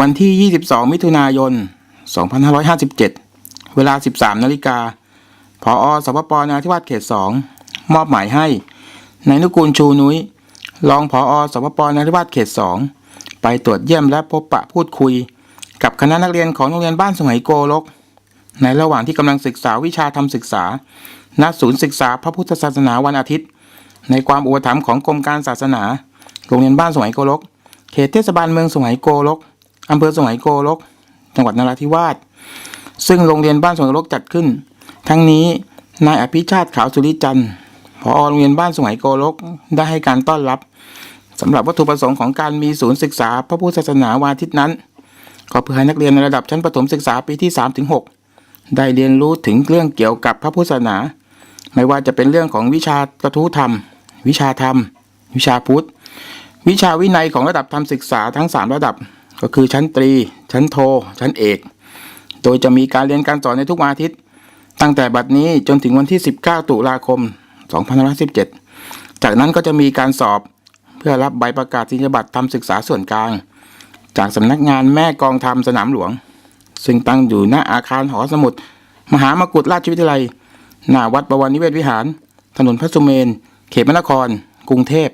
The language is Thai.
วันที่ 22 มิถุนายน 2557 เวลา 13 นาฬิกาพออสปปนาธิวาสเขต 2 มอบหมายให้นายนุกูลชูนุ้ย รองผอสปปนาธิวาสเขต 2 ไปตรวจเยี่ยมและพบปะพูดคุย กับคณะนักเรียนของโรงเรียนบ้านสมัยโกลก ในระหว่างที่กำลังศึกษาวิชาทำศึกษา ณ ศูนย์ศึกษาพระพุทธศาสนาวันอาทิตย์ ในความอุปถัมภ์ของกรมการศาสนา โรงเรียนบ้านสมัยโกลก เขตเทศบาลเมืองสมัยโกลก อำเภอสมัยโกลก จังหวัดนราธิวาส ซึ่งโรงเรียนบ้านสมัยโกลกจัดขึ้น ทั้งนี้นายอภิชาติขาวสุริจันทร์ผอโรงเรียนบ้านสมัยโกลกได้ให้การต้อนรับสำหรับวัตถุประสงค์ของการมีศูนย์ศึกษาพระพุทธศาสนาวาทิตนั้น ก็เพื่อให้นักเรียนในระดับชั้นประถมศึกษาปีที่ 3-6 ได้เรียนรู้ถึงเรื่องเกี่ยวกับพระพุทธศาสนา ไม่ว่าจะเป็นเรื่องของวิชากระทู้ธรรม วิชาธรรม วิชาพุทธ วิชาวินัยของระดับธรรมศึกษาทั้ง 3 ระดับ ก็คือชั้นตรี ชั้นโท ชั้นเอก โดยจะมีการเรียนการสอนในทุกวันอาทิตย์ ตั้งแต่บัดนี้จนถึงวันที่ 19 ตุลาคม 2517 จากนั้นก็จะมีการสอบเพื่อรับใบประกาศนียบัตรทำศึกษาส่วนกลาง จากสำนักงานแม่กองธรรมสนามหลวง ซึ่งตั้งอยู่หน้าอาคารหอสมุดมหามกุฏราชวิทยาลัย หน้าวัดประวันนิเวศวิหาร ถนนพระสุเมน เขตพระนคร กรุงเทพ